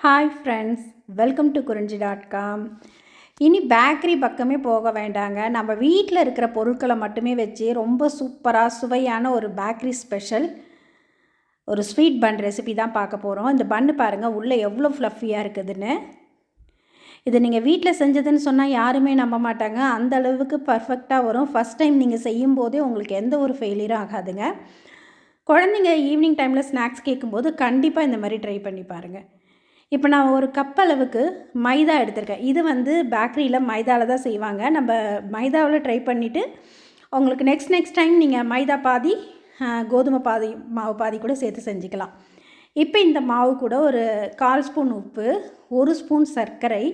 Hi friends welcome to Kurinji dot com இனி bakery பக்கமே போக வேண்டாங்க. நம்ம வீட்டில் இருக்கிற பொருட்களை மட்டுமே வச்சு ரொம்ப சூப்பராக சுவையான ஒரு பேக்கரி ஸ்பெஷல் ஒரு ஸ்வீட் பன் ரெசிபி தான் பார்க்க போகிறோம் இந்த பன்னு பாருங்கள் உள்ளே எவ்வளோ ஃப்ளஃபியாக இருக்குதுன்னு. இது நீங்கள் வீட்டில் செஞ்சதுன்னு சொன்னால் யாருமே நம்ப மாட்டாங்க. அந்த அளவுக்கு பர்ஃபெக்டாக வரும். ஃபஸ்ட் டைம் நீங்கள் செய்யும் போதே உங்களுக்கு எந்த ஒரு ஃபெயிலியரும் ஆகாதுங்க. குழந்தைங்க ஈவினிங் டைமில் ஸ்நாக்ஸ் கேட்கும்போது கண்டிப்பாக இந்த மாதிரி ட்ரை பண்ணி பாருங்கள் இப்போ நான் ஒரு கப் அளவுக்கு மைதா எடுத்திருக்கேன். இது வந்து பேக்கரியில் மைதாவில் தான் செய்வாங்க. நம்ம மைதாவில் ட்ரை பண்ணிவிட்டு உங்களுக்கு நெக்ஸ்ட் நெக்ஸ்ட் டைம் நீங்கள் மைதா பாதி கோதுமை பாதி மாவு பாதி கூட சேர்த்து செஞ்சுக்கலாம். இப்போ இந்த மாவு கூட ஒரு கால் ஸ்பூன் உப்பு ஒரு ஸ்பூன் சர்க்கரை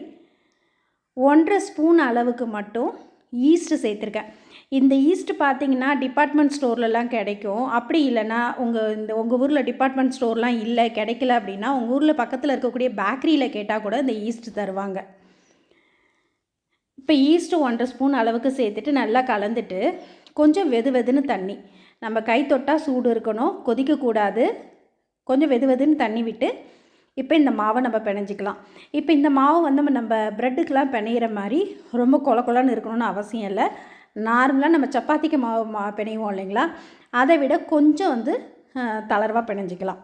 ஒன்றரை ஸ்பூன் அளவுக்கு மட்டும் ஈஸ்ட்டு சேர்த்துருக்கேன். இந்த ஈஸ்ட் பார்த்தீங்கன்னா டிபார்ட்மெண்ட் ஸ்டோர்லலாம் கிடைக்கும். அப்படி இல்லைன்னா உங்கள் இந்த உங்கள் ஊரில் டிபார்ட்மெண்ட் ஸ்டோர்லாம் இல்லை கிடைக்கல அப்படின்னா உங்கள் ஊரில் பக்கத்தில் இருக்கக்கூடிய பேக்கரியில் கேட்டால் கூட இந்த ஈஸ்ட் தருவாங்க. இப்போ ஈஸ்ட்டு ஒன்றரை ஸ்பூன் அளவுக்கு சேர்த்துட்டு நல்லா கலந்துட்டு கொஞ்சம் வெது வெதுன்னு தண்ணி. நம்ம கை தொட்டால் சூடு இருக்கணும் கொதிக்கக்கூடாது. கொஞ்சம் வெது வெதுன்னு தண்ணி விட்டு இப்போ இந்த மாவை நம்ம பிணைஞ்சிக்கலாம். இப்போ இந்த மாவை வந்து நம்ம- நம்ம ப்ரெட்டுக்கெலாம் பிணையிற மாதிரி ரொம்ப கொல கொலன்னு இருக்கணும்னு அவசியம் இல்லை. நார்மலாக நம்ம சப்பாத்திக்கு மாவு மா பிணைவோம் இல்லைங்களா? அதை விட கொஞ்சம் வந்து தளர்வாக பிணைஞ்சிக்கலாம்.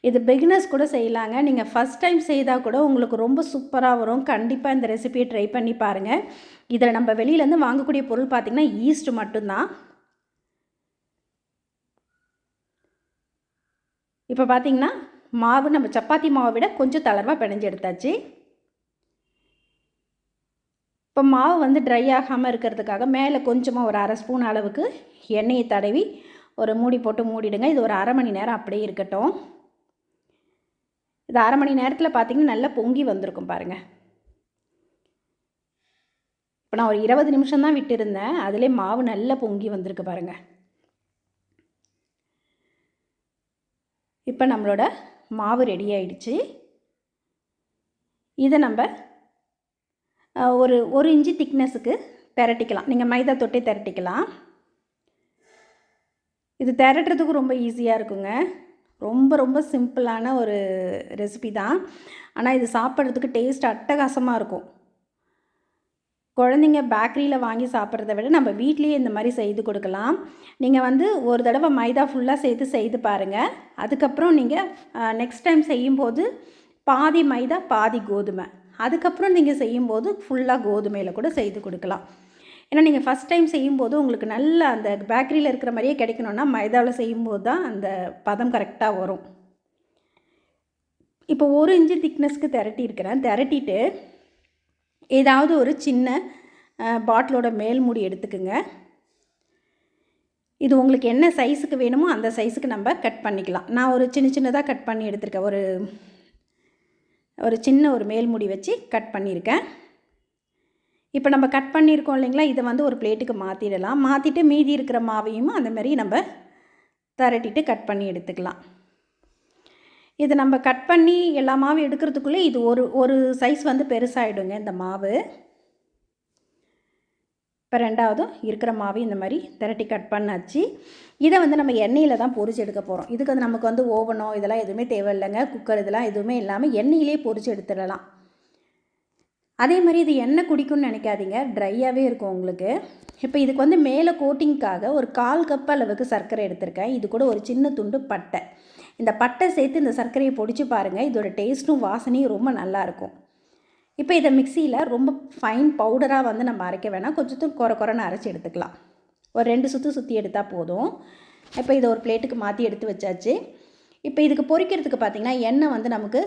இது பிகினர்ஸ் கூட செய்யலாங்க. நீங்கள் ஃபஸ்ட் டைம் செய்தால் கூட உங்களுக்கு ரொம்ப சூப்பராக வரும். கண்டிப்பாக இந்த ரெசிபியை ட்ரை பண்ணி பாருங்கள் இதில் நம்ம வெளியிலேருந்து வாங்கக்கூடிய பொருள் பார்த்திங்கன்னா ஈஸ்ட் மட்டும்தான். இப்போ பார்த்தீங்கன்னா மாவு நம்ம சப்பாத்தி மாவை விட கொஞ்சம் தளர்வாக பிணைஞ்சு எடுத்தாச்சு. இப்போ மாவு வந்து ட்ரை ஆகாமல் இருக்கிறதுக்காக மேலே கொஞ்சமாக ஒரு அரை ஸ்பூன் அளவுக்கு எண்ணெயை தடவி ஒரு மூடி போட்டு மூடிடுங்க. இது ஒரு அரை மணி நேரம் அப்படியே இருக்கட்டும். இது அரை மணி நேரத்தில் பார்த்திங்கன்னா நல்லா பொங்கி வந்திருக்கும் பாருங்கள் இப்போ நான் ஒரு இருபது நிமிஷம் தான் விட்டுருந்தேன். அதிலே மாவு நல்லா பொங்கி வந்திருக்கு பாருங்கள் இப்போ நம்மளோட மாவு ரெடி ஆயிடுச்சு. இதை நம்ம ஒரு ஒரு இன்ச்சு திக்னஸுக்கு திரட்டிக்கலாம் நீங்கள் மைதா தொட்டே திரட்டிக்கலாம் இது திரட்டுறதுக்கு ரொம்ப ஈஸியாக இருக்குங்க. ரொம்ப ரொம்ப சிம்பிளான ஒரு ரெசிபி தான். ஆனால் இது சாப்பிட்றதுக்கு டேஸ்ட் அட்டகாசமாக இருக்கும். குழந்தைங்க பேக்கரியில் வாங்கி சாப்பிட்றத விட நம்ம வீட்லேயே இந்த மாதிரி செய்து கொடுக்கலாம். நீங்கள் வந்து ஒரு தடவை மைதா ஃபுல்லாக சேர்த்து செய்து பாருங்கள் அதுக்கப்புறம் நீங்கள் நெக்ஸ்ட் டைம் செய்யும்போது பாதி மைதா பாதி கோதுமை. அதுக்கப்புறம் நீங்கள் செய்யும்போது ஃபுல்லாக கோதுமையில் கூட செய்து கொடுக்கலாம். ஏன்னா நீங்கள் ஃபஸ்ட் டைம் செய்யும்போது உங்களுக்கு நல்ல அந்த பேக்கரியில் இருக்கிற மாதிரியே கிடைக்கணுன்னா மைதாவில் செய்யும்போது தான் அந்த பதம் கரெக்டாக வரும். இப்போ ஒரு இன்ச்சு திக்னஸ்க்கு திரட்டியிருக்கிறேன். திரட்டிட்டு ஏதாவது ஒரு சின்ன பாட்டிலோட மேல் மூடி எடுத்துக்குங்க. இது உங்களுக்கு என்ன சைஸுக்கு வேணுமோ அந்த சைஸுக்கு நம்ம கட் பண்ணிக்கலாம். நான் ஒரு சின்ன சின்னதாக கட் பண்ணி எடுத்திருக்கேன். ஒரு ஒரு சின்ன ஒரு மேல் மூடி வச்சு கட் பண்ணியிருக்கேன். இப்போ நம்ம கட் பண்ணியிருக்கோம் இல்லைங்களா? இதை வந்து ஒரு பிளேட்டுக்கு மாற்றிடலாம் மாற்றிட்டு மீதி இருக்கிற மாவையும் அந்த மாதிரி நம்ம திரட்டிட்டு கட் பண்ணி எடுத்துக்கலாம். இது நம்ம கட் பண்ணி எல்லா மாவும் எடுக்கிறதுக்குள்ளே இது ஒரு ஒரு சைஸ் வந்து பெருசாகிடுங்க இந்த மாவு. இப்போ ரெண்டாவதும் இருக்கிற மாவு இந்த மாதிரி திரட்டி கட் பண்ணாச்சு. இதை வந்து நம்ம எண்ணெயில் தான் பொரிச்சு எடுக்க போகிறோம் இதுக்கு வந்து நமக்கு வந்து ஓவனோ இதெல்லாம் எதுவுமே தேவையில்லைங்க. குக்கர் இதெல்லாம் எதுவுமே இல்லாமல் எண்ணெயிலே பொரிச்சு எடுத்துடலாம். அதே மாதிரி இது எண்ணெய் குடிக்கும்னு நினைக்காதீங்க. ட்ரையாகவே இருக்கும் உங்களுக்கு. இப்போ இதுக்கு வந்து மேலே கோட்டிங்க்காக ஒரு கால் கப் அளவுக்கு சர்க்கரை எடுத்திருக்கேன். இது கூட ஒரு சின்ன துண்டு பட்டை. இந்த பட்டை சேர்த்து இந்த சர்க்கரையை பொடிச்சு பாருங்கள் இதோட டேஸ்ட்டும் வாசனையும் ரொம்ப நல்லாயிருக்கும் இப்போ இதை மிக்சியில் ரொம்ப ஃபைன் பவுடராக வந்து நம்ம அரைக்க வேணாம். கொஞ்சத்தும் குறை குறைன்னு அரைச்சி எடுத்துக்கலாம். ஒரு ரெண்டு சுற்று சுற்றி எடுத்தால் போதும். இப்போ இதை ஒரு பிளேட்டுக்கு மாற்றி எடுத்து வச்சாச்சு. இப்போ இதுக்கு பொரிக்கிறதுக்கு பார்த்திங்கன்னா எண்ணெய் வந்து நமக்கு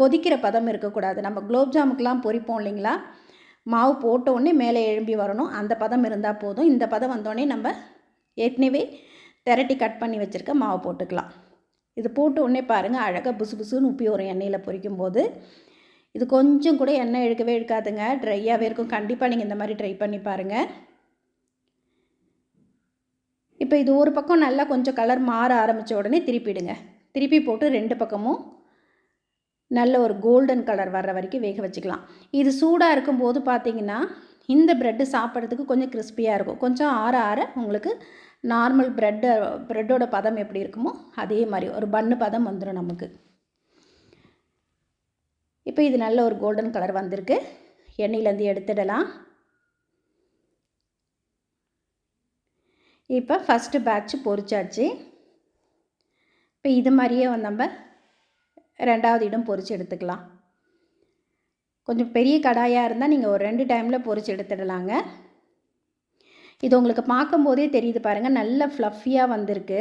கொதிக்கிற பதம் இருக்கக்கூடாது. நம்ம குலோப் ஜாமுக்கெலாம் பொரிப்போம் இல்லைங்களா? மாவு போட்ட உடனே மேலே எழும்பி வரணும். அந்த பதம் இருந்தால் போதும். இந்த பதம் வந்தோடனே நம்ம ஏற்கனவே திரட்டி கட் பண்ணி வச்சுருக்க மாவு போட்டுக்கலாம். இது போட்ட உடனே பாருங்கள் அழகாக புசு புசுன்னு உப்பி வரும் எண்ணெயில் பொரிக்கும் போது இது கொஞ்சம் கூட எண்ணெய் இழுக்கவே இழுக்காதுங்க ட்ரையாகவே இருக்கும். கண்டிப்பாக நீங்கள் இந்த மாதிரி ட்ரை பண்ணி பாருங்கள் இப்போ இது ஒரு பக்கம் நல்லா கொஞ்சம் கலர் மாற ஆரம்பித்த உடனே திருப்பிடுங்க. திருப்பி போட்டு ரெண்டு பக்கமும் நல்ல ஒரு கோல்டன் கலர் வர்ற வரைக்கும் வேக வச்சுக்கலாம். இது சூடாக இருக்கும்போது பார்த்தீங்கன்னா இந்த ப்ரெட்டு சாப்பிட்றதுக்கு கொஞ்சம் கிறிஸ்பியாக இருக்கும். கொஞ்சம் ஆற ஆற உங்களுக்கு நார்மல் ப்ரெட்டை ப்ரெட்டோட பதம் எப்படி இருக்குமோ அதே மாதிரி ஒரு பன்னு பதம் வந்துடும் நமக்கு. இப்போ இது நல்ல ஒரு கோல்டன் கலர் வந்திருக்கு. எண்ணெயிலேருந்து எடுத்துடலாம். இப்போ ஃபஸ்ட்டு பேட்ச் பொரிச்சாச்சு. இப்போ இது மாதிரியே நம்ம ரெண்டாவது இடம் பொரித்து எடுத்துக்கலாம். கொஞ்சம் பெரிய கடாயாக இருந்தால் நீங்கள் ஒரு ரெண்டு டைமில் பொரித்து எடுத்துடலாங்க. இது உங்களுக்கு பார்க்கும்போதே தெரியுது பாருங்கள் நல்ல ஃப்ளஃபியாக வந்திருக்கு.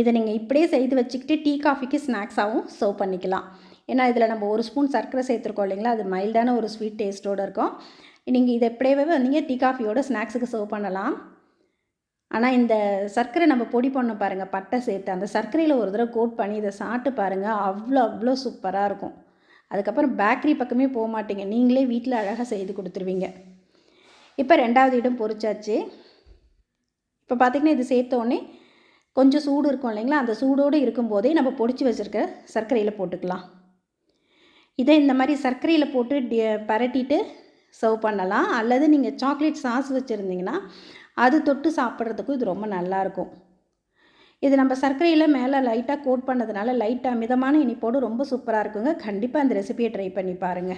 இதை நீங்கள் இப்படியே செய்து வச்சுக்கிட்டு டீ காஃபிக்கு ஸ்நாக்ஸாகவும் சர்வ் பண்ணிக்கலாம். ஏன்னா இதில் நம்ம ஒரு ஸ்பூன் சர்க்கரை சேர்த்துருக்கோம் இல்லைங்களா? அது மைல்டான ஒரு ஸ்வீட் டேஸ்ட்டோடு இருக்கும். நீங்கள் இதை எப்படியே வந்தீங்க டீ காஃபியோட ஸ்நாக்ஸுக்கு சர்வ் பண்ணலாம். ஆனால் இந்த சர்க்கரை நம்ம பொடி பண்ண பாருங்கள் பட்டை சேர்த்து. அந்த சர்க்கரையில் ஒரு தடவை கோட் பண்ணி இதை சாப்பிட்டு பாருங்கள் அவ்வளோ அவ்வளோ சூப்பராக இருக்கும். அதுக்கப்புறம் பேக்கரி பக்கமே போக மாட்டீங்க. நீங்களே வீட்டில் அழகாக செய்து கொடுத்துருவீங்க. இப்போ ரெண்டாவது இடம் பொரிச்சாச்சு இப்போ பார்த்திங்கன்னா இது சேர்த்தோடனே கொஞ்சம் சூடு இருக்கும் இல்லைங்களா? அந்த சூடோடு இருக்கும்போதே நம்ம பொடிச்சு வச்சுருக்க சர்க்கரையில் போட்டுக்கலாம். இதை இந்த மாதிரி சர்க்கரையில் போட்டு டி பரட்டிட்டு சர்வ் பண்ணலாம். அல்லது நீங்கள் சாக்லேட் சாஸ் வச்சுருந்தீங்கன்னா அது தொட்டு சாப்பிட்றதுக்கும் இது ரொம்ப நல்லாயிருக்கும் இது நம்ம சர்க்கரையில் மேலே லைட்டாக கோட் பண்ணதுனால லைட்டாக மிதமான இனிப்போடு ரொம்ப சூப்பராக இருக்குங்க. கண்டிப்பாக அந்த ரெசிபியை ட்ரை பண்ணி பாருங்கள்